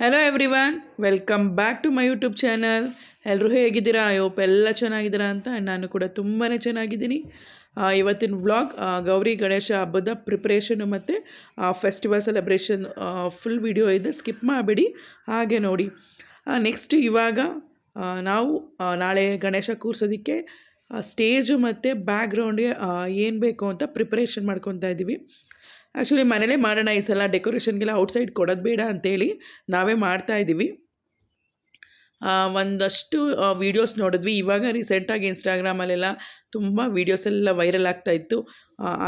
Hello everyone welcome back to my YouTube channel ಎಲ್ಲರೂ ಹೇಗಿದ್ದೀರಾ? ಯೋಪ್ ಎಲ್ಲ ಚೆನ್ನಾಗಿದ್ದೀರಾ ಅಂತ ನಾನು ಕೂಡ ತುಂಬಾ ಚೆನ್ನಾಗಿದ್ದೀನಿ. ಇವತ್ತಿನ ವ್ಲಾಗ್ ಗೌರಿ ಗಣೇಶ ಹಬ್ಬದ ಪ್ರಿಪ್ರೇಷನು ಮತ್ತು ಫೆಸ್ಟಿವಲ್ ಸೆಲೆಬ್ರೇಷನ್ ಫುಲ್ ವಿಡಿಯೋ ಇದೆ. ಸ್ಕಿಪ್ ಮಾಡಬೇಡಿ. ಹಾಗೆ ನೋಡಿ. ನೆಕ್ಸ್ಟ್ ಇವಾಗ ನಾವು ನಾಳೆ ಗಣೇಶ ಕೂರಿಸೋದಕ್ಕೆ ಸ್ಟೇಜು ಮತ್ತು ಬ್ಯಾಕ್ಗ್ರೌಂಡ್ಗೆ ಏನು ಬೇಕು ಅಂತ ಪ್ರಿಪ್ರೇಷನ್ ಮಾಡ್ಕೊತಾ ಇದ್ದೀವಿ ಆ್ಯಕ್ಚುಲಿ ಮನೇಲೇ ಮಾಡೋಣ ಈ ಸಲ ಡೆಕೋರೇಷನ್ಗೆಲ್ಲ ಔಟ್ಸೈಡ್ ಕೊಡೋದು ಬೇಡ ಅಂತೇಳಿ ನಾವೇ ಮಾಡ್ತಾ ಇದ್ದೀವಿ. ಆ, ಒಂದಷ್ಟು ವೀಡಿಯೋಸ್ ನೋಡಿದ್ವಿ. ಇವಾಗ ರೀಸೆಂಟಾಗಿ ಇನ್ಸ್ಟಾಗ್ರಾಮಲ್ಲೆಲ್ಲ ತುಂಬ ವೀಡಿಯೋಸ್ ಎಲ್ಲ ವೈರಲ್ ಆಗ್ತಾ ಇತ್ತು.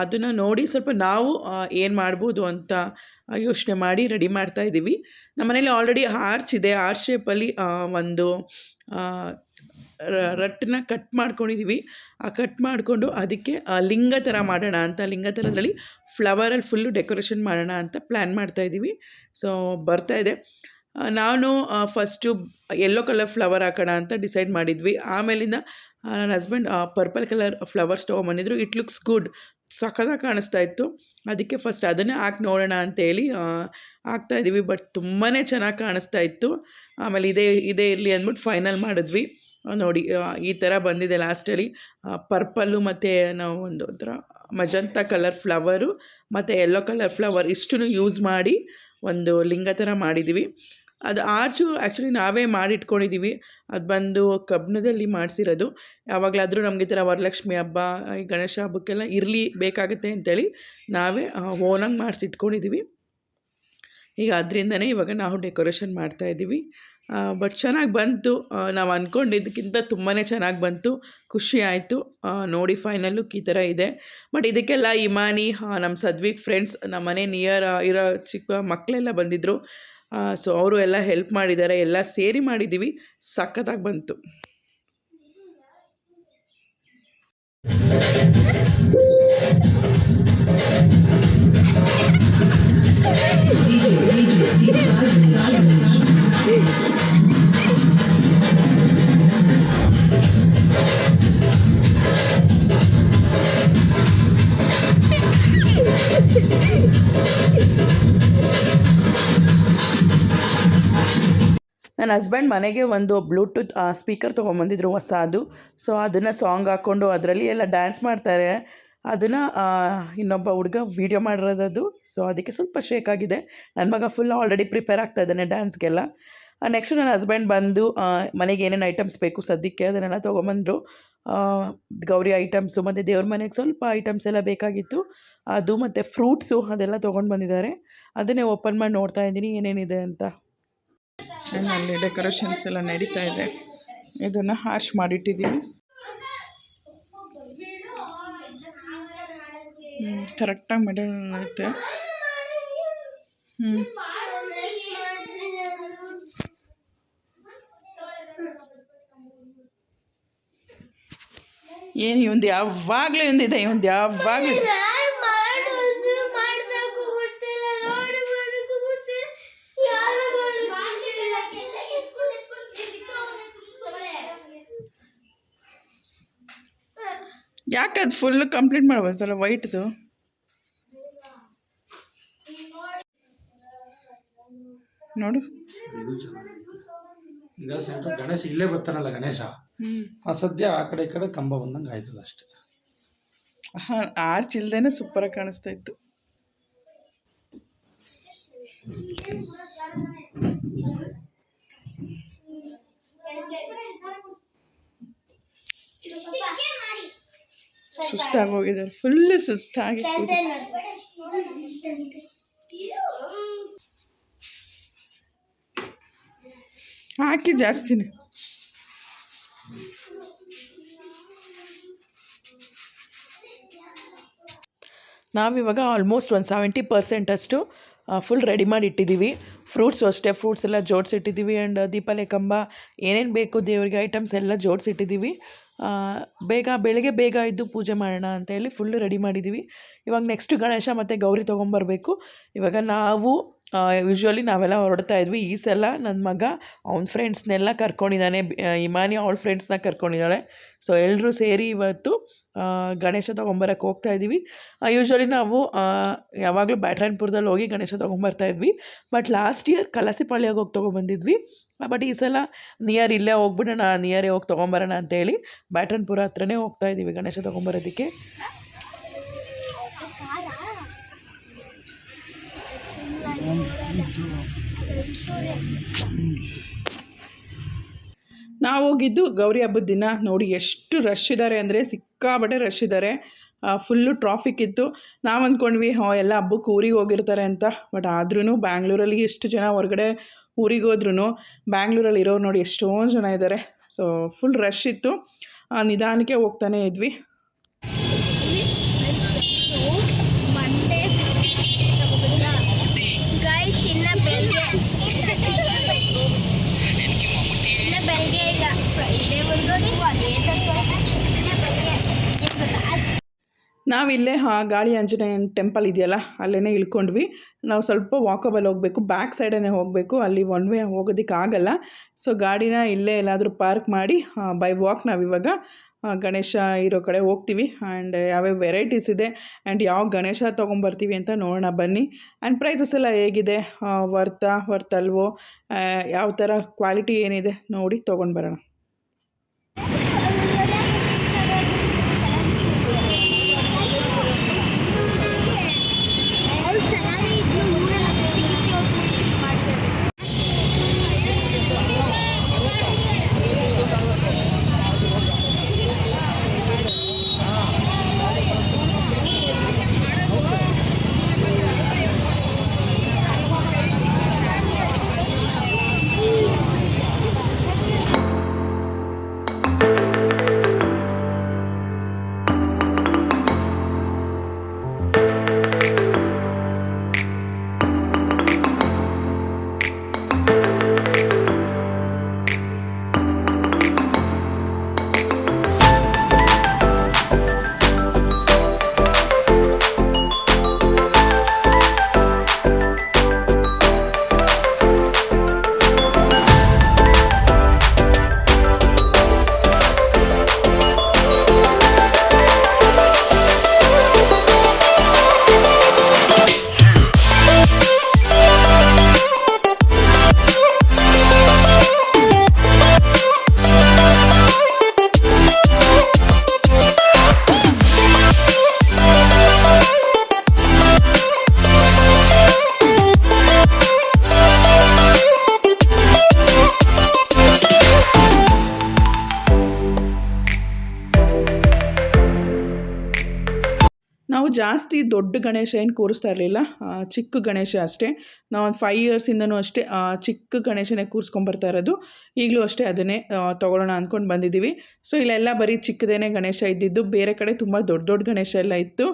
ಅದನ್ನು ನೋಡಿ ಸ್ವಲ್ಪ ನಾವು ಏನು ಮಾಡ್ಬೋದು ಅಂತ ಯೋಚನೆ ಮಾಡಿ ರೆಡಿ ಮಾಡ್ತಾ ಇದ್ದೀವಿ. ನಮ್ಮ ಮನೇಲಿ ಆಲ್ರೆಡಿ ಆರ್ಚ್ ಇದೆ ಆರ್ಚ್ ಶೇಪಲ್ಲಿ ಒಂದು ರಟ್ಟನ್ನ ಕಟ್ ಮಾಡ್ಕೊಂಡಿದ್ದೀವಿ ಆ ಕಟ್ ಮಾಡಿಕೊಂಡು ಅದಕ್ಕೆ ಲಿಂಗ ಥರ ಮಾಡೋಣ ಅಂತ, ಲಿಂಗ ಥರದಲ್ಲಿ ಫ್ಲವರಲ್ಲಿ ಫುಲ್ಲು ಡೆಕೋರೇಷನ್ ಮಾಡೋಣ ಅಂತ ಪ್ಲ್ಯಾನ್ ಮಾಡ್ತಾ ಇದ್ದೀವಿ ಸೊ ಬರ್ತಾ ಇದೆ. ನಾನು ಫಸ್ಟು ಯೆಲ್ಲೋ ಕಲರ್ ಫ್ಲವರ್ ಹಾಕೋಣ ಅಂತ ಡಿಸೈಡ್ ಮಾಡಿದ್ವಿ. ಆಮೇಲಿಂದ ನನ್ನ ಹಸ್ಬೆಂಡ್ ಪರ್ಪಲ್ ಕಲರ್ ಫ್ಲವರ್ಸ್ ತೊಗೊಂಬಂದಿದ್ರು. ಇಟ್ ಲುಕ್ಸ್ ಗುಡ್ ಸಖತ್ತಾಗಿ ಕಾಣಿಸ್ತಾ ಇತ್ತು. ಅದಕ್ಕೆ ಫಸ್ಟ್ ಅದನ್ನೇ ಹಾಕಿ ನೋಡೋಣ ಅಂತೇಳಿ ಹಾಕ್ತಾ ಇದ್ದೀವಿ ಬಟ್ ತುಂಬಾ ಚೆನ್ನಾಗಿ ಕಾಣಿಸ್ತಾ ಇತ್ತು. ಆಮೇಲೆ ಇದೇ ಇದೇ ಇರಲಿ ಅಂದ್ಬಿಟ್ಟು ಫೈನಲ್ ಮಾಡಿದ್ವಿ. ನೋಡಿ ಈ ಥರ ಬಂದಿದೆ ಲಾಸ್ಟಲ್ಲಿ ಪರ್ಪಲ್ಲು ಮತ್ತು ನಾವು ಒಂದು ಒಂಥರ ಮಜಂತ ಕಲರ್ ಫ್ಲವರು ಮತ್ತು ಯೆಲ್ಲೋ ಕಲರ್ ಫ್ಲವರ್ ಇಷ್ಟನ್ನು ಯೂಸ್ ಮಾಡಿ ಒಂದು ಲಿಂಗ ಥರ ಮಾಡಿದ್ದೀವಿ ಅದು ಆರ್ಚು ಆ್ಯಕ್ಚುಲಿ ನಾವೇ ಮಾಡಿಟ್ಕೊಂಡಿದ್ದೀವಿ ಅದು ಬಂದು ಕಬ್ಬಿಣದಲ್ಲಿ ಮಾಡಿಸಿರೋದು. ಯಾವಾಗಲಾದರೂ ನಮಗೆ ಈ ಥರ ವರಲಕ್ಷ್ಮಿ ಹಬ್ಬ, ಈ ಗಣೇಶ ಹಬ್ಬಕ್ಕೆಲ್ಲ ಇರಲಿ, ಬೇಕಾಗುತ್ತೆ ಅಂತೇಳಿ ನಾವೇ ಓನಾಗಿ ಮಾಡಿಸಿಟ್ಕೊಂಡಿದ್ದೀವಿ ಈಗ ಅದರಿಂದನೇ ಇವಾಗ ನಾವು ಡೆಕೋರೇಷನ್ ಮಾಡ್ತಾ ಇದ್ದೀವಿ ಬಟ್ ಚೆನ್ನಾಗಿ ಬಂತು ನಾವು ಅಂದ್ಕೊಂಡಿದ್ದಕ್ಕಿಂತ ತುಂಬಾ ಚೆನ್ನಾಗಿ ಬಂತು ಖುಷಿ ಆಯಿತು ನೋಡಿ ಫೈನಲ್ ಲುಕ್ ಈ ಥರ ಇದೆ ಬಟ್ ಇದಕ್ಕೆಲ್ಲ ಇಮಾನಿ ನಮ್ಮ ಸದ್ವಿಕ್ ಫ್ರೆಂಡ್ಸ್ ನಮ್ಮ ಮನೆ ನಿಯರ್ ಇರೋ ಚಿಕ್ಕ ಮಕ್ಕಳೆಲ್ಲ ಬಂದಿದ್ದರು ಸೊ ಅವರು ಎಲ್ಲ ಹೆಲ್ಪ್ ಮಾಡಿದ್ದಾರೆ ಎಲ್ಲ ಸೇರಿ ಮಾಡಿದ್ದೀವಿ ಸಖತ್ತಾಗಿ ಬಂತು ನನ್ನ ಹಸ್ಬೆಂಡ್ ಮನೆಗೆ ಒಂದು ಬ್ಲೂಟೂತ್ ಸ್ಪೀಕರ್ ತೊಗೊಂಬಂದಿದ್ರು, ಹೊಸದು. ಸೊ ಅದನ್ನು ಸಾಂಗ್ ಹಾಕ್ಕೊಂಡು ಅದರಲ್ಲಿ ಎಲ್ಲ ಡ್ಯಾನ್ಸ್ ಮಾಡ್ತಾರೆ. ಅದನ್ನು ಇನ್ನೊಬ್ಬ ಹುಡುಗ ವೀಡಿಯೋ ಮಾಡಿರೋದದು. ಸೊ ಅದಕ್ಕೆ ಸ್ವಲ್ಪ ಶೇಕ್ ಆಗಿದೆ. ನನ್ನ ಮಗ ಫುಲ್ ಆಲ್ರೆಡಿ ಪ್ರಿಪೇರ್ ಆಗ್ತಾ ಇದ್ದಾನೆ ಡ್ಯಾನ್ಸ್ಗೆಲ್ಲ ನೆಕ್ಸ್ಟ್ ನನ್ನ ಹಸ್ಬೆಂಡ್ ಬಂದು ಮನೆಗೆ ಏನೇನು ಐಟಮ್ಸ್ ಬೇಕು ಸದ್ಯಕ್ಕೆ ಅದನ್ನೆಲ್ಲ ತೊಗೊಂಬಂದರು. ಗೌರಿ ಐಟಮ್ಸು ಮತ್ತು ದೇವ್ರ ಮನೆಗೆ ಸ್ವಲ್ಪ ಐಟಮ್ಸ್ ಎಲ್ಲ ಬೇಕಾಗಿತ್ತು. ಅದು ಮತ್ತು ಫ್ರೂಟ್ಸು ಅದೆಲ್ಲ ತೊಗೊಂಡು ಬಂದಿದ್ದಾರೆ. ಅದನ್ನೇ ಓಪನ್ ಮಾಡಿ ನೋಡ್ತಾ ಇದ್ದೀನಿ ಏನೇನಿದೆ ಅಂತ. ಅಲ್ಲಿ ಡೆಕೋರೇಷನ್ಸ್ ಎಲ್ಲ ನಡೀತಾ ಇದೆ. ಇದನ್ನು ಹಾಶ್ ಮಾಡಿಟ್ಟಿದ್ದೀವಿ ಕರೆಕ್ಟಾಗಿ ಮೆಡಲ್ ಐತೆ ಹ್ಞೂ ಏನು ಇವಂದು ಯಾವಾಗಲೂ ಇವಂದಿದೆ ಇವಂದು ಯಾವಾಗಲೂ ಯಾಕೆ ಅದು ಫುಲ್ ಕಂಪ್ಲೀಟ್ ಮಾಡ್ಬೋದಲ್ಲ ವೈಟ್ದು ನೋಡು. ಗಣೇಶ ಇಲ್ಲೇ ಬರ್ತಾನಲ್ಲ ಗಣೇಶ. ಆ ಸದ್ಯ ಆ ಕಡೆ ಈ ಕಡೆ ಕಂಬ ಬಂದಂಗೆ ಆಯ್ತದ ಅಷ್ಟೇ. ಹಾಂ ಆರ್ಚ್ ಇಲ್ದೇನೆ ಸೂಪರಾಗಿ ಕಾಣಿಸ್ತಾ ಇತ್ತು. ಸುಸ್ತಾಗಿ ಹೋಗಿದ್ದಾರೆ ಫುಲ್ ಸುಸ್ತಾಗಿ ಹಾಕಿ ಜಾಸ್ತಿನೇ. ನಾವಿವಾಗ ಆಲ್ಮೋಸ್ಟ್ ಒಂದು ಸೆವೆಂಟಿ ಪರ್ಸೆಂಟಷ್ಟು ಫುಲ್ ರೆಡಿ ಮಾಡಿ ಇಟ್ಟಿದ್ದೀವಿ ಫ್ರೂಟ್ಸು ಅಷ್ಟೇ ಫ್ರೂಟ್ಸ್ ಎಲ್ಲ ಜೋಡಿಸಿಟ್ಟಿದ್ದೀವಿ ಆ್ಯಂಡ್ ದೀಪಾಲೆ ಕಂಬ, ಏನೇನು ಬೇಕು ದೇವರಿಗೆ ಐಟಮ್ಸ್ ಎಲ್ಲ ಜೋಡಿಸಿಟ್ಟಿದ್ದೀವಿ ಬೇಗ, ಬೆಳಗ್ಗೆ ಬೇಗ ಇದ್ದು ಪೂಜೆ ಮಾಡೋಣ ಅಂತ ಹೇಳಿ ಫುಲ್ ರೆಡಿ ಮಾಡಿದ್ದೀವಿ ಇವಾಗ ನೆಕ್ಸ್ಟ್ ಗಣೇಶ ಮತ್ತು ಗೌರಿ ತೊಗೊಂಬರ್ಬೇಕು. ಇವಾಗ ನಾವು ಯೂಶ್ವಲಿ ನಾವೆಲ್ಲ ಹೊರಡ್ತಾ ಇದ್ವಿ. ಈ ಸಲ ನನ್ನ ಮಗ, ಅವ್ನ ಫ್ರೆಂಡ್ಸ್ನೆಲ್ಲ ಕರ್ಕೊಂಡಿದ್ದಾನೆ. ಇಮಾನಿ ಅವಳ ಫ್ರೆಂಡ್ಸ್ನ ಕರ್ಕೊಂಡಿದ್ದಾಳೆ. ಸೊ ಎಲ್ಲರೂ ಸೇರಿ ಇವತ್ತು ಗಣೇಶ ತೊಗೊಂಬರಕ್ಕೆ ಹೋಗ್ತಾ ಇದ್ದೀವಿ. ಯೂಶ್ವಲಿ ನಾವು ಯಾವಾಗಲೂ ಬ್ಯಾಟ್ರಾಯನ್ಪುರದಲ್ಲಿ ಹೋಗಿ ಗಣೇಶ ತೊಗೊಂಬರ್ತಾ ಇದ್ವಿ. ಬಟ್ ಲಾಸ್ಟ್ ಇಯರ್ ಕಲಸಿಪಾಳ್ಯಾಗ ಹೋಗಿ ತೊಗೊಂಬಂದಿದ್ವಿ. ಬಟ್ ಈ ಸಲ ನಿಯರ್ ಇಲ್ಲೇ ಹೋಗ್ಬಿಡೋಣ ನಿಯರೇ ಹೋಗಿ ತೊಗೊಂಬರೋಣ ಅಂತೇಳಿ ಬ್ಯಾಟ್ರಾಯನ್ಪುರ ಹತ್ರನೇ ಹೋಗ್ತಾ ಇದ್ದೀವಿ ಗಣೇಶ ತೊಗೊಂಬರೋದಕ್ಕೆ ನಾವು ಹೋಗಿದ್ದು ಗೌರಿ ಹಬ್ಬದ ದಿನ. ನೋಡಿ ಎಷ್ಟು ರಶ್ ಇದ್ದಾರೆ ಅಂದರೆ ಸಿಕ್ಕಾಬಟ್ಟೆ ರಶ್ ಇದ್ದಾರೆ ಫುಲ್ಲು ಟ್ರಾಫಿಕ್ ಇತ್ತು. ನಾವು ಅಂದ್ಕೊಂಡ್ವಿ, ಹಾಂ, ಎಲ್ಲ ಹಬ್ಬಕ್ಕೆ ಊರಿಗೆ ಹೋಗಿರ್ತಾರೆ ಅಂತ. ಬಟ್ ಆದ್ರೂ ಬ್ಯಾಂಗ್ಳೂರಲ್ಲಿ ಎಷ್ಟು ಜನ ಹೊರಗಡೆ ಊರಿಗೆ ಹೋದ್ರೂ ಬ್ಯಾಂಗ್ಳೂರಲ್ಲಿ ಇರೋರು ನೋಡಿ ಎಷ್ಟೊಂದು ಜನ ಇದ್ದಾರೆ ಸೊ ಫುಲ್ ರಶ್ ಇತ್ತು. ನಿಧಾನಕ್ಕೆ ಹೋಗ್ತಾನೆ ಇದ್ವಿ ಮಂಡೇ ಗೈಸ್ ಇನ್ನ ಬೆಳಗ್ಗೆ ಇನ್ನ ಬೆಳಗ್ಗೆ ಈಗ ಫ್ರೈಡೇ ಬಂದೋಡಿ ಅದೇ ಇನ್ನ ಬೆಳಗ್ಗೆ ನಾವಿಲ್ಲೇ ಆ ಗಾಳಿ ಆಂಜನೇಯನ ಟೆಂಪಲ್ ಇದೆಯಲ್ಲ ಅಲ್ಲೇ ಇಳ್ಕೊಂಡ್ವಿ. ನಾವು ಸ್ವಲ್ಪ ವಾಕಬಲ್ ಹೋಗಬೇಕು ಬ್ಯಾಕ್ ಸೈಡೇ ಹೋಗಬೇಕು, ಅಲ್ಲಿ ಒನ್ ವೇ ಹೋಗೋದಕ್ಕೆ ಆಗಲ್ಲ. ಸೊ ಗಾಡಿನ ಇಲ್ಲೇ ಎಲ್ಲಾದರೂ ಪಾರ್ಕ್ ಮಾಡಿ ಬೈ ವಾಕ್ ನಾವಿವಾಗ ಗಣೇಶ ಇರೋ ಕಡೆ ಹೋಗ್ತೀವಿ. ಆ್ಯಂಡ್ ಯಾವ್ಯಾವ ವೆರೈಟೀಸ್ ಇದೆ ಆ್ಯಂಡ್ ಯಾವ ಗಣೇಶ ತೊಗೊಂಬರ್ತೀವಿ ಅಂತ ನೋಡೋಣ ಬನ್ನಿ. ಆ್ಯಂಡ್ ಪ್ರೈಸಸ್ ಎಲ್ಲ ಹೇಗಿದೆ ವರ್ತಾ ವರ್ತಲ್ವೋ ಯಾವ ಥರ ಕ್ವಾಲಿಟಿ ಏನಿದೆ ನೋಡಿ ತೊಗೊಂಡು ಬರೋಣ. ಗಣೇಶ ಏನು ಕೂರಿಸ್ತಾ ಇರಲಿಲ್ಲ. ಚಿಕ್ಕ ಗಣೇಶ ಅಷ್ಟೇ. ನಾವು ಒಂದು ಫೈವ್ ಇಯರ್ಸಿಂದನೂ ಅಷ್ಟೇ ಚಿಕ್ಕ ಗಣೇಶನೇ ಕೂರಿಸ್ಕೊಂಬರ್ತಾ ಇರೋದು. ಈಗಲೂ ಅಷ್ಟೇ ಅದನ್ನೇ ತೊಗೊಳ್ಳೋಣ ಅಂದ್ಕೊಂಡು ಬಂದಿದ್ದೀವಿ ಸೊ ಇಲ್ಲೆಲ್ಲ ಬರೀ ಚಿಕ್ಕದೇನೆ ಗಣೇಶ ಇದ್ದಿದ್ದು, ಬೇರೆ ಕಡೆ ತುಂಬ ದೊಡ್ಡ ದೊಡ್ಡ ಗಣೇಶ ಎಲ್ಲ ಇತ್ತು.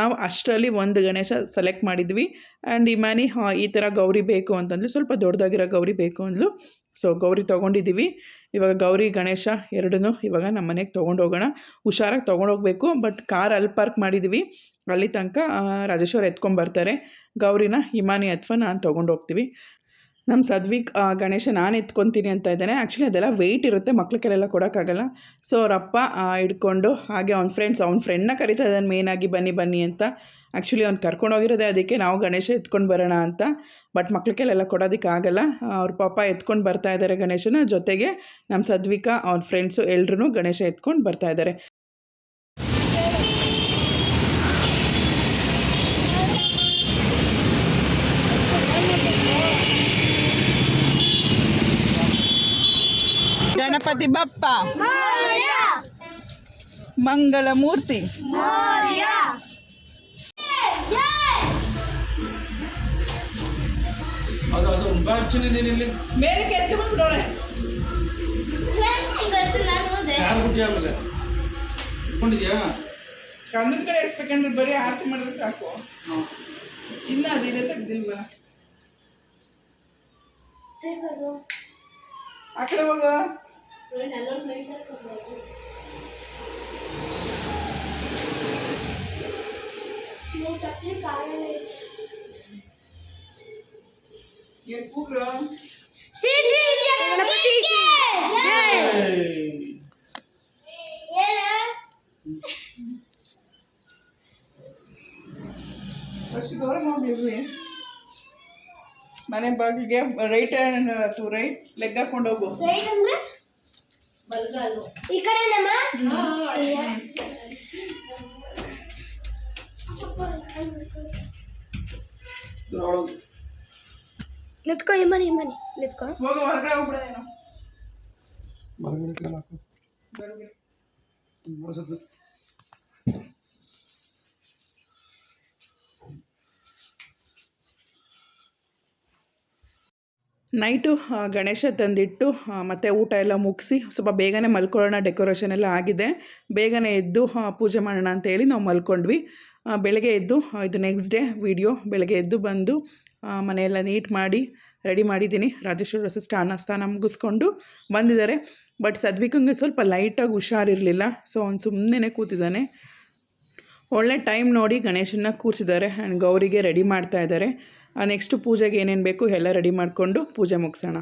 ನಾವು ಅಷ್ಟರಲ್ಲಿ ಒಂದು ಗಣೇಶ ಸೆಲೆಕ್ಟ್ ಮಾಡಿದ್ವಿ. ಆ್ಯಂಡ್ ಇಮಾನಿ ಈ ಥರ ಗೌರಿ ಬೇಕು ಅಂತಂದ್ಲು. ಸ್ವಲ್ಪ ದೊಡ್ಡದಾಗಿರೋ ಗೌರಿ ಬೇಕು ಅಂದ್ಲು. ಸೊ ಗೌರಿ ತೊಗೊಂಡಿದ್ದೀವಿ ಇವಾಗ ಗೌರಿ, ಗಣೇಶ ಎರಡನ್ನೂ ಇವಾಗ ನಮ್ಮ ಮನೆಗೆ ತೊಗೊಂಡೋಗೋಣ ಹುಷಾರಾಗಿ ತೊಗೊಂಡೋಗ್ಬೇಕು ಬಟ್ ಕಾರ್ ಅಲ್ಲಿ ಪಾರ್ಕ್ ಮಾಡಿದ್ದೀವಿ ಅಲ್ಲಿ ತನಕ ರಾಜೇಶ್ವರ ಎತ್ಕೊಂಬರ್ತಾರೆ ಗೌರಿನ, ಹಿಮಾನಿ ಅಥವಾ ನಾನು ತೊಗೊಂಡು ಹೋಗ್ತೀವಿ. ನಮ್ಮ ಸದ್ವಿಕ್ ಗಣೇಶ ನಾನು ಎತ್ಕೊತೀನಿ ಅಂತ ಇದ್ದಾನೆ. ಆ್ಯಕ್ಚುಲಿ ಅದೆಲ್ಲ ವೆಯ್ಟ್ ಇರುತ್ತೆ ಮಕ್ಳಿಗೆಲ್ಲ ಕೊಡೋಕ್ಕಾಗಲ್ಲ. ಸೊ ಅವರಪ್ಪ ಹಿಡ್ಕೊಂಡು, ಹಾಗೆ ಅವ್ನ ಫ್ರೆಂಡ್ಸ್ ಅವ್ನ ಫ್ರೆಂಡ್ನ ಕರಿತಾ ಇದ್ದಾನೆ ಮೇನಾಗಿ ಬನ್ನಿ ಬನ್ನಿ ಅಂತ. ಆ್ಯಕ್ಚುಲಿ ಅವ್ನು ಕರ್ಕೊಂಡು ಹೋಗಿರೋದೇ ಅದಕ್ಕೆ ನಾವು ಗಣೇಶ ಎತ್ಕೊಂಡು ಬರೋಣ ಅಂತ. ಬಟ್ ಮಕ್ಳಿಗೆಲ್ಲ ಕೊಡೋದಕ್ಕೆ ಆಗಲ್ಲ. ಅವ್ರ ಪಾಪ ಎತ್ಕೊಂಡು ಬರ್ತಾ ಇದ್ದಾರೆ ಗಣೇಶನ. ಜೊತೆಗೆ ನಮ್ಮ ಸದ್ವಿಕಾ ಅವ್ನ ಫ್ರೆಂಡ್ಸು ಎಲ್ಲರೂ ಗಣೇಶ ಎತ್ಕೊಂಡು ಬರ್ತಾ ಇದ್ದಾರೆ ಗಣಪತಿ ಬಪ್ಪ ಮೋರ್ಯ ಮಂಗಳ ಮೂರ್ತಿ ಮೋರ್ಯ ಜೈ ಅದು ಅದು ಮುಂಬಾರ್ಚನೆ ಇಲ್ಲಿ ಮೇಲೆ ಕೆತ್ತು ಬಂದ್ಬಿಡೋಳೆ ಇವತ್ತು ನಾನು ಹೋದೆ ಯಾರು ಬಪ್ಪ ಮಂಗಳ ಮೂರ್ತಿ ಕಂದದ ಕಡೆ ಎತ್ಬೇಕಂದ್ರೆ ಬರೀ ಆರತಿ ಮಾಡಿದ್ರೆ ಸಾಕು. ಇಲ್ಲ ತೆಗ್ದಿಲ್ವ? ಆ ಕಡೆ ಹೋಗ. ಮನೆ ಬಾಗಿಲಿಗೆ ರೈಟ್ ಹ್ಯಾಂಡ್ ರೈಟ್ ಲೆಗ್ ಹಾಕೊಂಡು ಅಂದ್ರೆ? ఇక్కడేనమ్మా నెత్తుకో ఏమని ఏమని నెత్తుకో. మరగడికి నాకు. ನೈಟು ಗಣೇಶ ತಂದಿಟ್ಟು ಮತ್ತು ಊಟ ಎಲ್ಲ ಮುಗಿಸಿ ಸ್ವಲ್ಪ ಬೇಗನೆ ಮಲ್ಕೊಳ್ಳೋಣ, ಡೆಕೋರೇಷನ್ ಎಲ್ಲ ಆಗಿದೆ. ಬೇಗನೆ ಎದ್ದು ಪೂಜೆ ಮಾಡೋಣ ಅಂತೇಳಿ ನಾವು ಮಲ್ಕೊಂಡ್ವಿ. ಬೆಳಗ್ಗೆ ಎದ್ದು ಇದು ನೆಕ್ಸ್ಟ್ ಡೇ ವಿಡಿಯೋ ಬೆಳಗ್ಗೆ ಎದ್ದು ಬಂದು ಮನೆಯೆಲ್ಲ ನೀಟ್ ಮಾಡಿ ರೆಡಿ ಮಾಡಿದ್ದೀನಿ. ರಾಜೇಶ್ವರ ರಸ ಸ್ನಾನ ಸ್ನಾನ ಮುಗಿಸ್ಕೊಂಡು ಬಂದಿದ್ದಾರೆ. ಬಟ್ ಸದ್ವಿಕಂಗೆ ಸ್ವಲ್ಪ ಲೈಟಾಗಿ ಹುಷಾರಿರಲಿಲ್ಲ. ಸೊ ಅವ್ನು ಸುಮ್ಮನೆ ಕೂತಿದ್ದಾನೆ. ಒಳ್ಳೆ ಟೈಮ್ ನೋಡಿ ಗಣೇಶನ ಕೂರಿಸಿದ್ದಾರೆ. ಆ್ಯಂಡ್ ಗೌರಿಗೆ ರೆಡಿ ಮಾಡ್ತಾ ಇದ್ದಾರೆ. ನೆಕ್ಸ್ಟು ಪೂಜೆಗೆ ಏನೇನು ಬೇಕು ಎಲ್ಲ ರೆಡಿ ಮಾಡಿಕೊಂಡು ಪೂಜೆ ಮುಗಿಸೋಣ.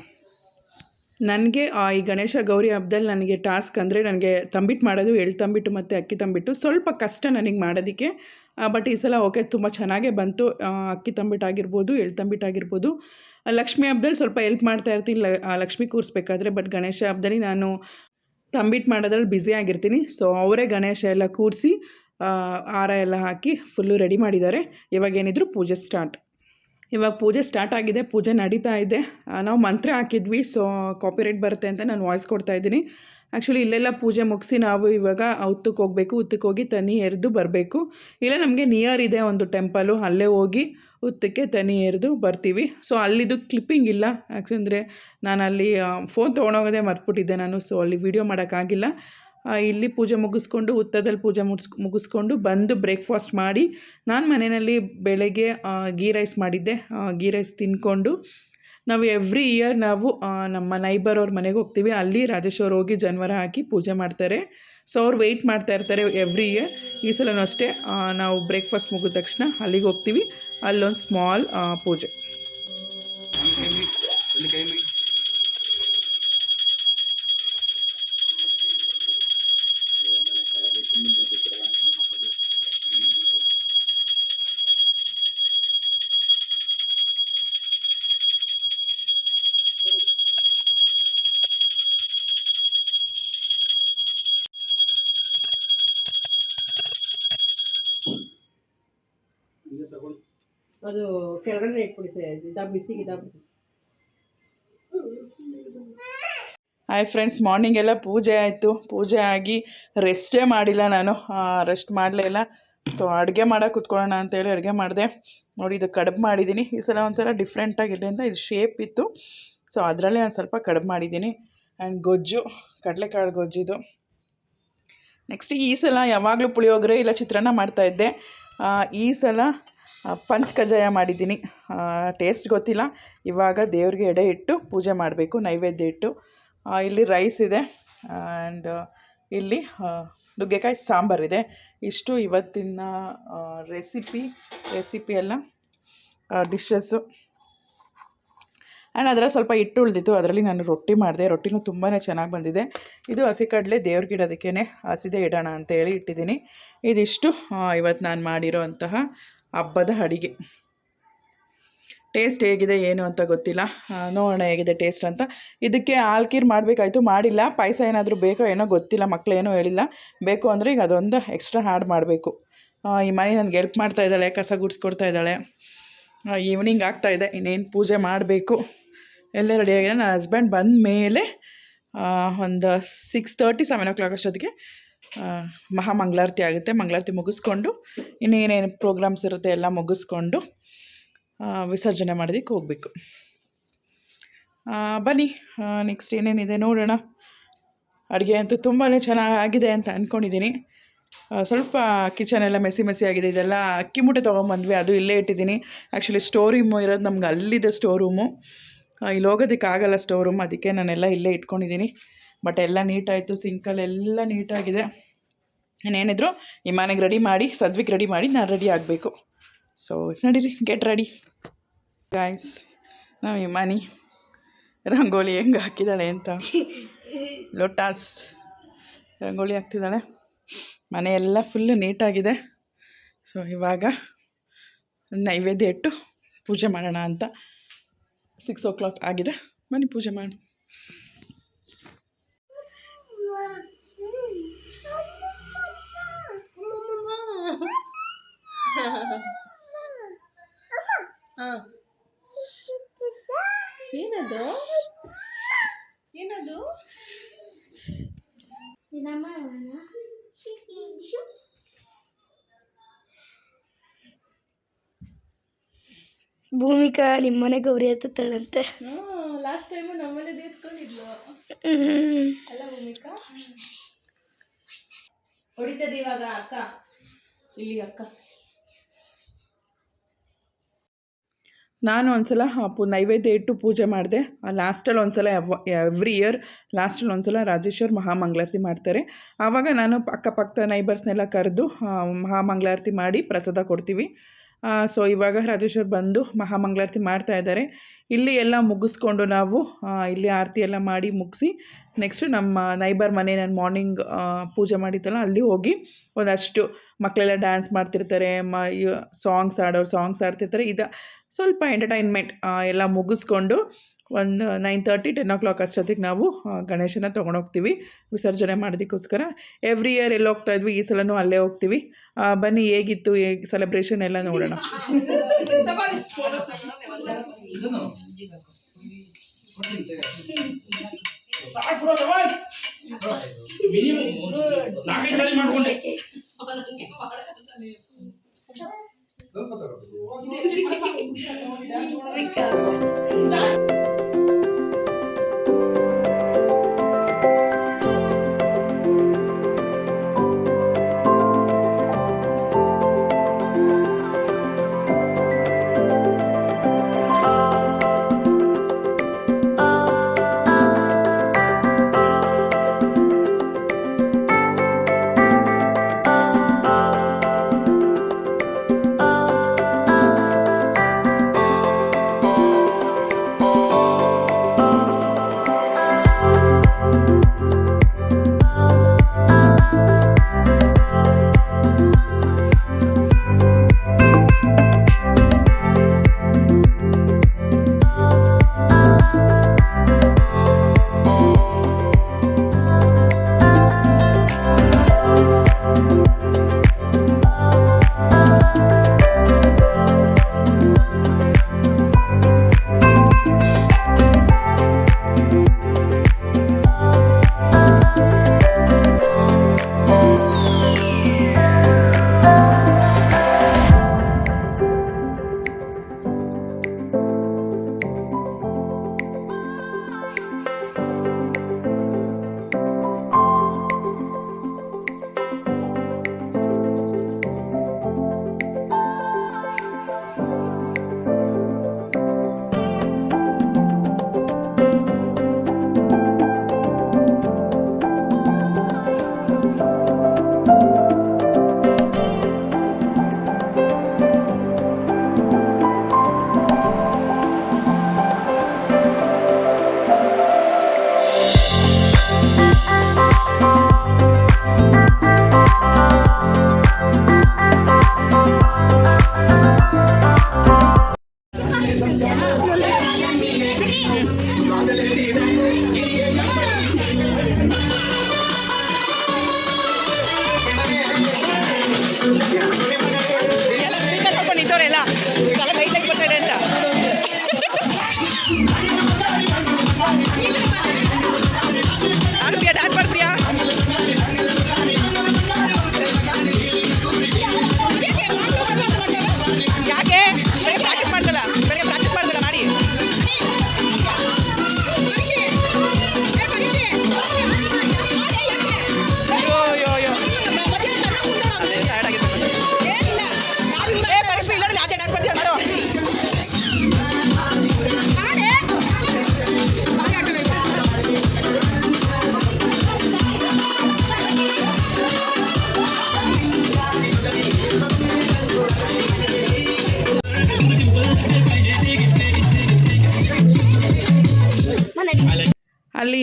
ನನಗೆ ಈ ಗಣೇಶ ಗೌರಿ ಹಬ್ಬದಲ್ಲಿ ನನಗೆ ಟಾಸ್ಕ್ ಅಂದರೆ ನನಗೆ ತಂಬಿಟ್ಟು ಮಾಡೋದು, ಎಳ್ಳು ತಂಬಿಟ್ಟು ಮತ್ತು ಅಕ್ಕಿ ತಂಬಿಟ್ಟು ಸ್ವಲ್ಪ ಕಷ್ಟ ನನಗೆ ಮಾಡೋದಕ್ಕೆ. ಬಟ್ ಈ ಸಲ ಓಕೆ ತುಂಬ ಚೆನ್ನಾಗೇ ಬಂತು. ಅಕ್ಕಿ ತಂಬಿಟ್ಟು ಆಗಿರ್ಬೋದು, ಎಳ್ಳು ತಂಬಿಟ್ಟು ಆಗಿರ್ಬೋದು. ಲಕ್ಷ್ಮಿ ಹಬ್ಬದಲ್ಲಿ ಸ್ವಲ್ಪ ಎಲ್ಪ್ ಮಾಡ್ತಾ ಇರ್ತೀನಿ ಲಕ್ಷ್ಮಿ ಕೂರಿಸ್ಬೇಕಾದ್ರೆ ಬಟ್ ಗಣೇಶ ಹಬ್ಬದಲ್ಲಿ ನಾನು ತಂಬಿಟ್ಟು ಮಾಡೋದ್ರಲ್ಲಿ ಬ್ಯುಸಿ ಆಗಿರ್ತೀನಿ. ಸೊ ಅವರೇ ಗಣೇಶ ಎಲ್ಲ ಕೂರಿಸಿ ಹಾರ ಎಲ್ಲ ಹಾಕಿ ಫುಲ್ಲು ರೆಡಿ ಮಾಡಿದ್ದಾರೆ. ಇವಾಗ ಏನಿದ್ರು ಪೂಜೆ ಸ್ಟಾರ್ಟ್ ಇವಾಗ ಪೂಜೆ ಸ್ಟಾರ್ಟ್ ಆಗಿದೆ, ಪೂಜೆ ನಡೀತಾ ಇದೆ. ನಾವು ಮಂತ್ರ ಹಾಕಿದ್ವಿ ಸೊ ಕಾಪಿರೈಟ್ ಬರುತ್ತೆ ಅಂತ ನಾನು ವಾಯ್ಸ್ ಕೊಡ್ತಾ ಇದ್ದೀನಿ. ಆ್ಯಕ್ಚುಲಿ ಇಲ್ಲೆಲ್ಲ ಪೂಜೆ ಮುಗಿಸಿ ನಾವು ಇವಾಗ ಉತ್ತಕ್ಕೆ ಹೋಗಬೇಕು ಉತ್ತಕ್ಕೆ ಹೋಗಿ ತನಿ ಎರೆದು ಬರಬೇಕು. ಇಲ್ಲ, ನಮಗೆ ನಿಯರ್ ಇದೆ ಒಂದು ಟೆಂಪಲು ಅಲ್ಲೇ ಹೋಗಿ ಉತ್ತಕ್ಕೆ ತನಿ ಎರೆದು ಬರ್ತೀವಿ. ಸೊ ಅಲ್ಲಿದು ಕ್ಲಿಪ್ಪಿಂಗ್ ಇಲ್ಲ. ಯಾಕೆಂದರೆ ನಾನು ಅಲ್ಲಿ ಫೋನ್ ತೊಗೊಂಡೋಗೋದೇ ಮರ್ತ್ಬಿಟ್ಟಿದ್ದೆ ನಾನು ಸೊ ಅಲ್ಲಿ ವೀಡಿಯೋ ಮಾಡೋಕ್ಕಾಗಿಲ್ಲ. ಇಲ್ಲಿ ಪೂಜೆ ಮುಗಿಸ್ಕೊಂಡು ಹುತ್ತದಲ್ಲಿ ಪೂಜೆ ಮುಗಿಸ್ ಮುಗಿಸ್ಕೊಂಡು ಬಂದು ಬ್ರೇಕ್ಫಾಸ್ಟ್ ಮಾಡಿ ನಾನು ಮನೆಯಲ್ಲಿ ಬೆಳಗ್ಗೆ ಗೀ ರೈಸ್ ಮಾಡಿದ್ದೆ. ಗೀ ರೈಸ್ ತಿಂದ್ಕೊಂಡು ನಾವು ಎವ್ರಿ ಇಯರ್ ನಾವು ನಮ್ಮ ನೈಬರ್ ಅವ್ರ ಮನೆಗೆ ಹೋಗ್ತೀವಿ. ಅಲ್ಲಿ ರಾಜೇಶ್ ಅವ್ರು ಹೋಗಿ ಜನವರ ಹಾಕಿ ಪೂಜೆ ಮಾಡ್ತಾರೆ. ಸೊ ಅವ್ರು ವೆಯ್ಟ್ ಮಾಡ್ತಾ ಇರ್ತಾರೆ ಎವ್ರಿ ಇಯರ್ ಈ ಸಲನೂ ಅಷ್ಟೇ ನಾವು ಬ್ರೇಕ್ಫಾಸ್ಟ್ ಮುಗಿದ ತಕ್ಷಣ ಅಲ್ಲಿಗೆ ಹೋಗ್ತೀವಿ. ಅಲ್ಲೊಂದು ಸ್ಮಾಲ್ ಪೂಜೆ. ಅದು ಕೆಳಗಡೆ ಇಟ್ಬಿಡಿ ಬಿಸಿಗೆ ಹಾಯ್ ಫ್ರೆಂಡ್ಸ್ ಮಾರ್ನಿಂಗ್ ಎಲ್ಲ ಪೂಜೆ ಆಯಿತು. ಪೂಜೆ ಆಗಿ ರೆಸ್ಟೇ ಮಾಡಿಲ್ಲ ನಾನು. ರೆಸ್ಟ್ ಮಾಡಲೇ ಇಲ್ಲ. ಸೊ ಅಡುಗೆ ಮಾಡೋಕೆ ಕುತ್ಕೊಳ್ಳೋಣ ಅಂತೇಳಿ ಅಡುಗೆ ಮಾಡಿದೆ. ನೋಡಿ ಇದು ಕಡುಬು ಮಾಡಿದ್ದೀನಿ. ಈ ಸಲ ಒಂಥರ ಡಿಫ್ರೆಂಟಾಗಿರಲಿ ಅಂತ ಇದು ಶೇಪ್ ಇತ್ತು. ಸೊ ಅದರಲ್ಲೇ ಒಂದು ಸ್ವಲ್ಪ ಕಡುಬು ಮಾಡಿದ್ದೀನಿ. ಆ್ಯಂಡ್ ಗೊಜ್ಜು ಕಡಲೆಕಾಳು ಗೊಜ್ಜಿದು. ನೆಕ್ಸ್ಟ್ ಈ ಸಲ ಯಾವಾಗಲೂ ಪುಳಿಯೋಗರೆ ಇಲ್ಲ ಚಿತ್ರಾನ್ನ ಮಾಡ್ತಾಯಿದ್ದೆ ಈ ಸಲ ಪಂಚ್ ಕಜ್ಜಾಯ ಮಾಡಿದ್ದೀನಿ. ಟೇಸ್ಟ್ ಗೊತ್ತಿಲ್ಲ. ಇವಾಗ ದೇವ್ರಿಗೆ ಎಡೆ ಇಟ್ಟು ಪೂಜೆ ಮಾಡಬೇಕು, ನೈವೇದ್ಯ ಇಟ್ಟು. ಇಲ್ಲಿ ರೈಸ್ ಇದೆ. ಆ್ಯಂಡ್ ಇಲ್ಲಿ ನುಗ್ಗೆಕಾಯಿ ಸಾಂಬಾರಿದೆ ಇಷ್ಟು ಇವತ್ತಿನ ರೆಸಿಪಿ ರೆಸಿಪಿ ಎಲ್ಲ ಡಿಶಸ್ಸು ಆ್ಯಂಡ್ ಅದರಲ್ಲಿ ಸ್ವಲ್ಪ ಹಿಟ್ಟು ಉಳಿದಿತ್ತು. ಅದರಲ್ಲಿ ನಾನು ರೊಟ್ಟಿ ಮಾಡಿದೆ. ರೊಟ್ಟಿನೂ ತುಂಬಾ ಚೆನ್ನಾಗಿ ಬಂದಿದೆ. ಇದು ಹಸಿ ಕಡಲೆ ದೇವ್ರಿಗೆ ಇಡೋದಕ್ಕೇ ಹಸಿದೆ ಇಡೋಣ ಅಂತೇಳಿ ಇಟ್ಟಿದ್ದೀನಿ. ಇದಿಷ್ಟು ಇವತ್ತು ನಾನು ಮಾಡಿರೋ ಅಂತಹ ಹಬ್ಬದ ಅಡಿಗೆ. ಟೇಸ್ಟ್ ಹೇಗಿದೆ, ಏನು ಅಂತ ಗೊತ್ತಿಲ್ಲ. ನೋಡೋಣ ಹೇಗಿದೆ ಟೇಸ್ಟ್ ಅಂತ. ಇದಕ್ಕೆ ಆಲ್ಕೀರ್ ಮಾಡಬೇಕಾಯ್ತು. ಮಾಡಿಲ್ಲ. ಪಾಯಸ ಏನಾದರೂ ಬೇಕೋ ಏನೋ ಗೊತ್ತಿಲ್ಲ. ಮಕ್ಕಳೇನೂ ಹೇಳಿಲ್ಲ. ಬೇಕು ಅಂದರೆ ಈಗ ಅದೊಂದು ಎಕ್ಸ್ಟ್ರಾ ಆ್ಯಡ್ ಮಾಡಬೇಕು. ಈ ಮನೆ ನನಗೆ ಹೆಲ್ಪ್ ಮಾಡ್ತಾ ಇದ್ದಾಳೆ, ಕಸ ಗುಡಿಸ್ಕೊಡ್ತಾ ಇದ್ದಾಳೆ. ಈವ್ನಿಂಗ್ ಆಗ್ತಾಯಿದೆ ಇನ್ನೇನು ಪೂಜೆ ಮಾಡಬೇಕು. ಎಲ್ಲ ರೆಡಿಯಾಗಿದೆ ನನ್ನ ಹಸ್ಬೆಂಡ್ ಬಂದ ಮೇಲೆ ಒಂದು six thirty seven o'clock ಅಷ್ಟೊತ್ತಿಗೆ ಆ, ಮಹಾ ಮಂಗಳಾರತಿ ಆಗುತ್ತೆ. ಮಂಗಳಾರತಿ ಮುಗಿಸ್ಕೊಂಡು ಇನ್ನೇನೇನು ಪ್ರೋಗ್ರಾಮ್ಸ್ ಇರುತ್ತೆ ಎಲ್ಲ ಮುಗಿಸ್ಕೊಂಡು ವಿಸರ್ಜನೆ ಮಾಡೋದಕ್ಕೆ ಹೋಗಬೇಕು. ಬನ್ನಿ ನೆಕ್ಸ್ಟ್ ಏನೇನಿದೆ ನೋಡೋಣ. ಅಡುಗೆ ಅಂತೂ ತುಂಬಾ ಚೆನ್ನಾಗಿದೆ ಅಂತ ಅಂದ್ಕೊಂಡಿದ್ದೀನಿ ಸ್ವಲ್ಪ ಕಿಚನ್ ಎಲ್ಲ ಮೆಸಿ ಮೆಸಿ ಆಗಿದೆ. ಇದೆಲ್ಲ ಅಕ್ಕಿ ಮುಟ್ಟೆ ತೊಗೊಂಬಂದ್ವಿ. ಅದು ಇಲ್ಲೇ ಇಟ್ಟಿದ್ದೀನಿ. ಆ್ಯಕ್ಚುಲಿ ಸ್ಟೋರ್ ರೂಮು ಇರೋದು ನಮ್ಗೆ ಅಲ್ಲಿದೆ ಸ್ಟೋರ್ ರೂಮು ಇಲ್ಲಿ ಹೋಗೋದಕ್ಕೆ ಆಗೋಲ್ಲ ಸ್ಟೋರ್ ರೂಮ್ ಅದಕ್ಕೆ ನಾನೆಲ್ಲ ಇಲ್ಲೇ ಇಟ್ಕೊಂಡಿದ್ದೀನಿ. ಬಟ್ ಎಲ್ಲ ನೀಟಾಯಿತು ಸಿಂಕಲ್ಲೆಲ್ಲ ನೀಟಾಗಿದೆ. ಇನ್ನೇನಿದ್ರು ಈ ಮನೆಗೆ ರೆಡಿ ಮಾಡಿ, ಸದ್ವಿಗೆ ರೆಡಿ ಮಾಡಿ ನಾನು ರೆಡಿ ಆಗಬೇಕು. ಸೊ ನಡೀರಿ ಗೆಟ್ ರೆಡಿ ಗಾಯ್ಸ್ ನಾವು ಈ ಮನೆ ರಂಗೋಲಿ ಹೆಂಗೆ ಹಾಕಿದ್ದಾಳೆ ಅಂತ. ಲೊಟಾಸ್ ರಂಗೋಲಿ ಹಾಕ್ತಿದ್ದಾಳೆ ಮನೆಯೆಲ್ಲ ಫುಲ್ಲು ನೀಟಾಗಿದೆ. ಸೊ ಇವಾಗ ನೈವೇದ್ಯ ಇಟ್ಟು ಪೂಜೆ ಮಾಡೋಣ ಅಂತ. ಸಿಕ್ಸ್ ಓ ಕ್ಲಾಕ್ ಆಗಿದೆ. ಬನ್ನಿ ಪೂಜೆ ಮಾಡಿ. ಏನದು? ಏನದು? ಭೂಮಿಕಾ ನಿಮ್ಮನೆ ಗೌರಿ ಹತ್ತಳಂತೆ ಲಾಸ್ಟ್ ಟೈಮು ನಮ್ಮನೆ ಎತ್ಕೊಂಡಿದ್ಲು. ಅಲ್ಲ ಭೂಮಿಕಾ? ಹೊಡಿತದೆ ಇವಾಗ ಅಕ್ಕ. ಇಲ್ಲಿ ಅಕ್ಕ. ನಾನು ಒಂದ್ಸಲ ಪು ನೈವೇದ್ಯ ಇಟ್ಟು ಪೂಜೆ ಮಾಡಿದೆ. ಲಾಸ್ಟಲ್ಲಿ ಒಂದ್ಸಲ ಎವ್ರಿ ಇಯರ್ ಲಾಸ್ಟಲ್ಲಿ ಒಂದ್ಸಲ ರಾಜೇಶ್ವರ್ ಮಹಾಮಂಗಳಾರತಿ ಮಾಡ್ತಾರೆ. ಆವಾಗ ನಾನು ಅಕ್ಕಪಕ್ಕ ನೈಬರ್ಸ್ನೆಲ್ಲ ಕರೆದು ಮಹಾಮಂಗಳಾರತಿ ಮಾಡಿ ಪ್ರಸಾದ ಕೊಡ್ತೀವಿ. ಸೊ ಇವಾಗ ರಾಜೇಶ್ವರ್ ಬಂದು ಮಹಾಮಂಗಳಾರತಿ ಮಾಡ್ತಾ ಇದ್ದಾರೆ. ಇಲ್ಲಿ ಎಲ್ಲ ಮುಗಿಸ್ಕೊಂಡು ನಾವು ಇಲ್ಲಿ ಆರತಿ ಎಲ್ಲ ಮಾಡಿ ಮುಗಿಸಿ ನೆಕ್ಸ್ಟ್ ನಮ್ಮ ನೈಬರ್ ಮನೆ ನಾನು ಮಾರ್ನಿಂಗ್ ಪೂಜೆ ಮಾಡಿದ್ದಲ್ಲ ಅಲ್ಲಿ ಹೋಗಿ ಒಂದಷ್ಟು ಮಕ್ಕಳೆಲ್ಲ ಡ್ಯಾನ್ಸ್ ಮಾಡ್ತಿರ್ತಾರೆ, ಮ ಸಾಂಗ್ಸ್ ಆಡೋರು ಸಾಂಗ್ಸ್ ಆಡ್ತಿರ್ತಾರೆ ಇದು ಸ್ವಲ್ಪ ಎಂಟರ್ಟೈನ್ಮೆಂಟ್ ಎಲ್ಲ ಮುಗಿಸ್ಕೊಂಡು ಒಂದು nine thirty ten o'clock ಅಷ್ಟೊತ್ತಿಗೆ ನಾವು ಗಣೇಶನ ತೊಗೊಂಡೋಗ್ತೀವಿ. ವಿಸರ್ಜನೆ ಮಾಡೋದಕ್ಕೋಸ್ಕರ. ಎವ್ರಿ ಇಯರ್ ಎಲ್ಲಿ ಹೋಗ್ತಾ ಇದ್ವಿ, ಈ ಸಲನೂ ಅಲ್ಲೇ ಹೋಗ್ತೀವಿ. ಬನ್ನಿ ಹೇಗಿತ್ತು ಹೇಗೆ ಸೆಲೆಬ್ರೇಷನ್ ಎಲ್ಲ ನೋಡೋಣ. ಮಾಡ್ಕೊಂಡೆ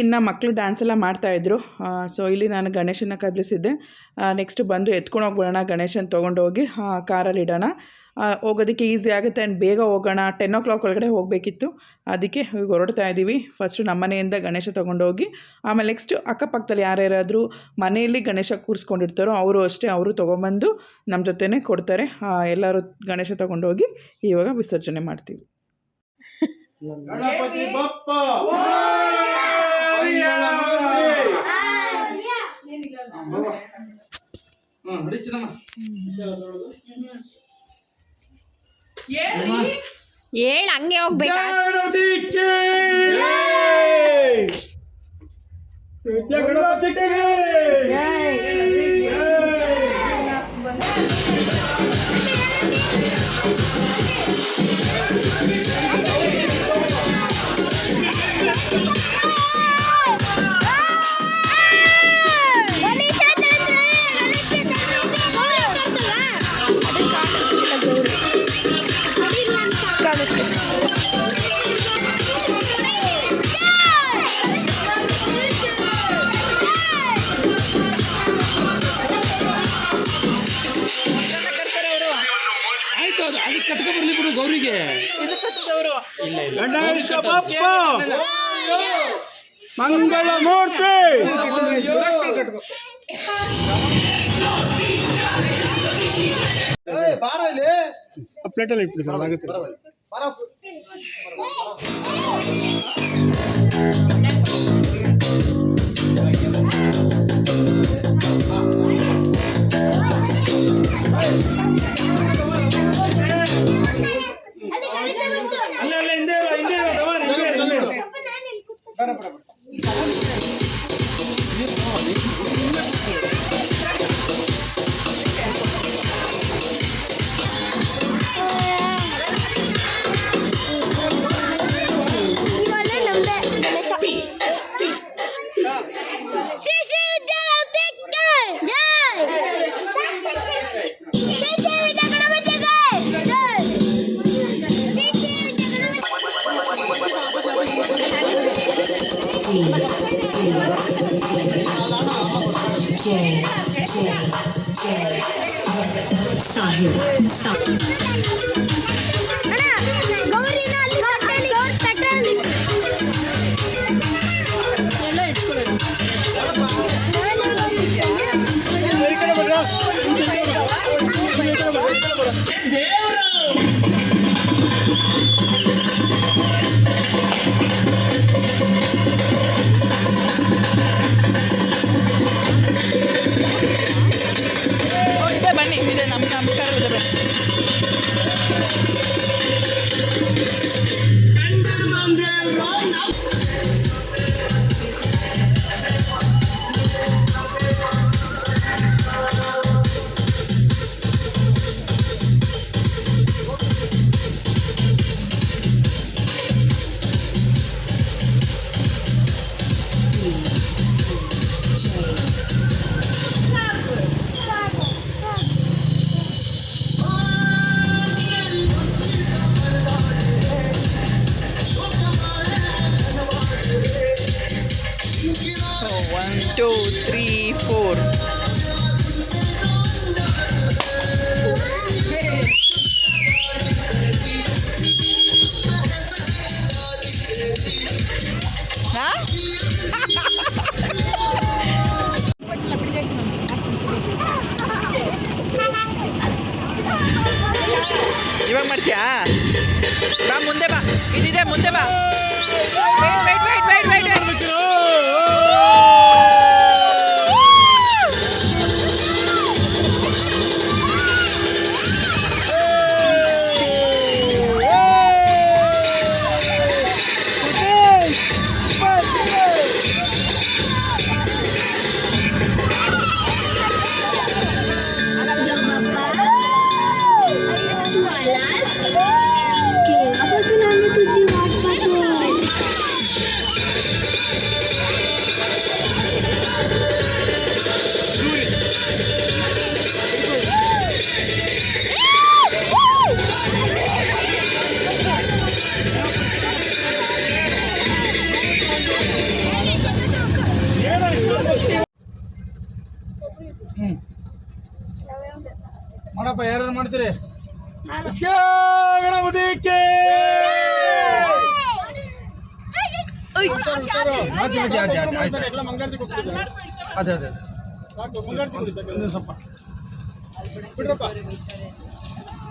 ಇನ್ನು ಮಕ್ಕಳು ಡ್ಯಾನ್ಸ್ ಎಲ್ಲ ಮಾಡ್ತಾಯಿದ್ರು ಸೊ ಇಲ್ಲಿ ನಾನು ಗಣೇಶನ ಕದಲಿಸಿದ್ದೆ. ನೆಕ್ಸ್ಟ್ ಬಂದು ಎತ್ಕೊಂಡು ಹೋಗ್ಬಿಡೋಣ, ಗಣೇಶನ ತೊಗೊಂಡೋಗಿ ಕಾರಲ್ಲಿ ಇಡೋಣ. ಹೋಗೋದಕ್ಕೆ ಈಸಿ ಆಗುತ್ತೆ ಆ್ಯಂಡ್ ಬೇಗ ಹೋಗೋಣ. ಟೆನ್ ಓ ಕ್ಲಾಕ್ ಒಳಗಡೆ ಹೋಗಬೇಕಿತ್ತು. ಅದಕ್ಕೆ ಈಗ ಹೊರಡ್ತಾ ಇದ್ದೀವಿ ಫಸ್ಟು ನಮ್ಮ ಮನೆಯಿಂದ ಗಣೇಶ ತೊಗೊಂಡೋಗಿ ಆಮೇಲೆ ನೆಕ್ಸ್ಟ್ ಅಕ್ಕಪಕ್ಕದಲ್ಲಿ ಯಾರ್ಯಾರಾದರೂ ಮನೆಯಲ್ಲಿ ಗಣೇಶ ಕೂರಿಸ್ಕೊಂಡಿರ್ತಾರೋ ಅವರು ಅಷ್ಟೇ, ಅವರು ತೊಗೊಂಬಂದು ನಮ್ಮ ಜೊತೆನೇ ಕೊಡ್ತಾರೆ. ಎಲ್ಲರೂ ಗಣೇಶ ತೊಗೊಂಡೋಗಿ ಇವಾಗ ವಿಸರ್ಜನೆ ಮಾಡ್ತೀವಿ. ಗಣಪತಿ ಬಪ್ಪ ಹ್ಮ್ ನಡಿ ಚಿನ್ನಮ್ಮ ಹೇಳ್ ಹಂಗೆ ಹೋಗ್ಬೇಕಾ ಗಣಪತಿ ಪ್ಲೇಟಲ್ಲಿ ಇಟ್ಬಿಡಿ ಸರ್ ಆಗುತ್ತೆ ಅಲ್ಲ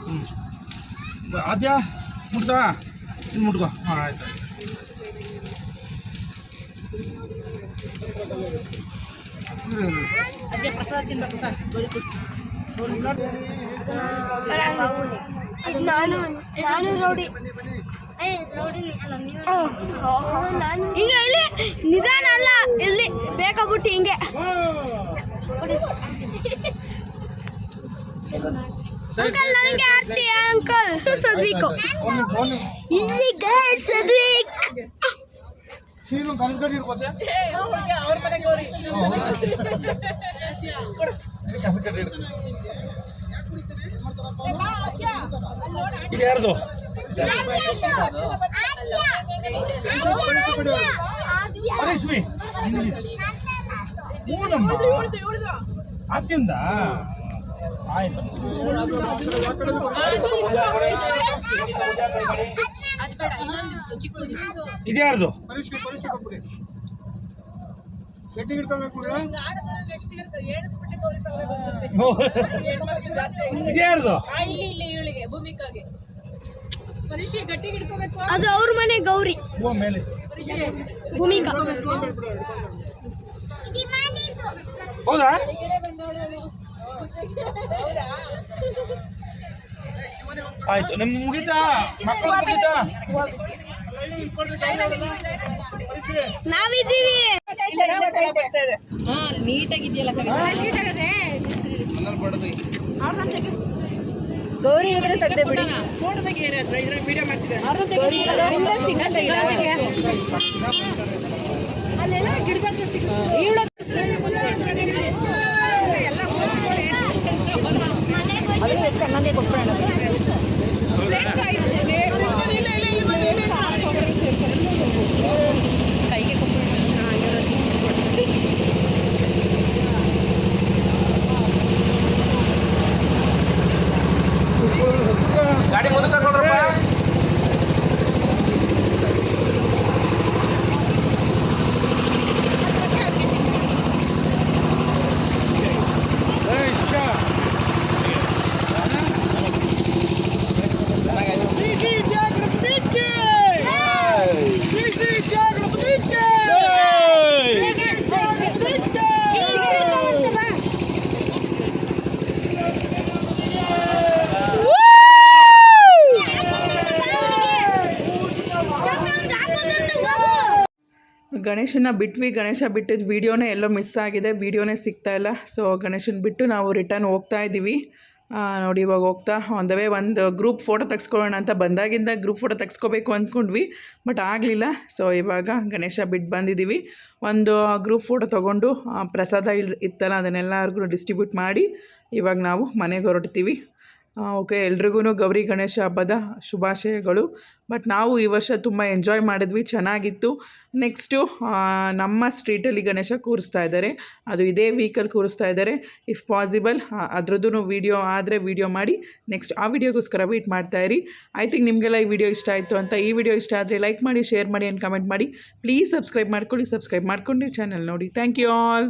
ಹ್ಞೂ ಆದ್ಯಾ? ಮುಟ್ತಾ? ಇನ್ನು ಮುಟ್ಕೋ. ಹಾಂ ಆಯ್ತು ನಾನು ನಾನು ರೌಡಿ. ಹಿಂಗೆ ಇಲ್ಲಿ ನಿಧಾನ ಅಲ್ಲ. ಇಲ್ಲಿ ಬೇಕಾಗ್ಬಿಟ್ಟು ಹಿಂಗೆ. ಅಂಕಲ್ ನನಗೆ ಆಡ್ತೀಯ ಅಂಕಲ್ ಸದ್ವಿಕು ಇಲ್ಲಿ ಸದ್ವಿಕ್ ನೀನು ಕನ್ಸ್ಕೊಂಡು ಇರ್ಬೋದೆ ಇದು ಯಾರ್ದು ಹರೀಶ್ಮಿ ಅತ್ತಿಂದ ಆಯ್ತು. ಇದು ಯಾರ್ದು? ಓ. ಇದು ಯಾರ್ದು? ಅದು ಅವ್ರ ಮನೆ ಗೌರಿ. ಭೂಮಿಕಾ. ಹೌದಾ? ಆಯ್ತು ನಿಮ್ ಮುಗಿತಾ? ಮಕ್ಕಳು ಮುಗಿತಾ? ನಾವಿದ್ದೀವಿ. ಗೌರಿ ಇದ್ರೆ ತೆಗ್ದೆ ಬಿಡಿ. ಫೋಟೋದಾಗ ಏನೇ ಹತ್ರ ಇದ್ರೆ ವಿಡಿಯೋ ಮಾಡ್ತಿದ್ದೆ ಅಲ್ಲೆಲ್ಲ ಗಿಡಗಂತ ಇವಳ ಗಣೇಶನ ಬಿಟ್ವಿ, ಗಣೇಶ ಬಿಟ್ಟಿದ್ದ ವೀಡಿಯೋನೇ ಎಲ್ಲೋ ಮಿಸ್ ಆಗಿದೆ, ವೀಡಿಯೋನೇ ಸಿಗ್ತಾ ಇಲ್ಲ. ಸೊ ಗಣೇಶನ ಬಿಟ್ಟು ನಾವು ರಿಟರ್ನ್ ಹೋಗ್ತಾ ಇದ್ದೀವಿ ನೋಡಿ ಇವಾಗ ಹೋಗ್ತಾ ಆನ್ ವೇ ಒಂದು ಗ್ರೂಪ್ ಫೋಟೋ ತೆಗ್ಸ್ಕೊಳ್ಳೋಣ ಅಂತ ಬಂದಾಗಿಂದ ಗ್ರೂಪ್ ಫೋಟೋ ತೆಗ್ಸ್ಕೋಬೇಕು ಅಂದ್ಕೊಂಡ್ವಿ ಬಟ್ ಆಗಲಿಲ್ಲ. ಸೊ ಇವಾಗ ಗಣೇಶ ಬಿಟ್ಟು ಬಂದಿದ್ದೀವಿ ಒಂದು ಗ್ರೂಪ್ ಫೋಟೋ ತೊಗೊಂಡು ಪ್ರಸಾದ ಇಲ್, ಇತ್ತಲ್ಲ ಅದನ್ನೆಲ್ಲರಿಗೂ ಡಿಸ್ಟ್ರಿಬ್ಯೂಟ್ ಮಾಡಿ, ಇವಾಗ ನಾವು ಮನೆಗೆ ಹೊರಡ್ತೀವಿ. ಓಕೆ ಎಲ್ರಿಗೂ ಗೌರಿ ಗಣೇಶ ಹಬ್ಬದ ಶುಭಾಶಯಗಳು. ಬಟ್ ನಾವು ಈ ವರ್ಷ ತುಂಬ ಎಂಜಾಯ್ ಮಾಡಿದ್ವಿ, ಚೆನ್ನಾಗಿತ್ತು. ನೆಕ್ಸ್ಟು ನಮ್ಮ ಸ್ಟ್ರೀಟಲ್ಲಿ ಗಣೇಶ ಕೂರಿಸ್ತಾ ಇದ್ದಾರೆ. ಅದು ಇದೇ ವೀಕಲ್ಲಿ ಕೂರಿಸ್ತಾ ಇದ್ದಾರೆ. ಇಫ್ ಪಾಸಿಬಲ್ ಅದ್ರದ್ದು ವೀಡಿಯೋ ಆದರೆ ವೀಡಿಯೋ ಮಾಡಿ, ನೆಕ್ಸ್ಟ್ ಆ ವೀಡಿಯೊಗೋಸ್ಕರ ವೀಟ್ ಮಾಡ್ತಾ ಇರಿ. ಐ ಥಿಂಕ್ ನಿಮಗೆಲ್ಲ ಈ ವಿಡಿಯೋ ಇಷ್ಟ ಆಯಿತು ಅಂತ ಈ ವಿಡಿಯೋ ಇಷ್ಟ ಆದರೆ ಲೈಕ್ ಮಾಡಿ ಶೇರ್ ಮಾಡಿ ಆ್ಯಂಡ್ ಕಮೆಂಟ್ ಮಾಡಿ. ಪ್ಲೀಸ್ ಸಬ್ಸ್ಕ್ರೈಬ್ ಮಾಡ್ಕೊಳ್ಳಿ ಸಬ್ಸ್ಕ್ರೈಬ್ ಮಾಡ್ಕೊಂಡು ಚಾನಲ್ ನೋಡಿ. Thank you all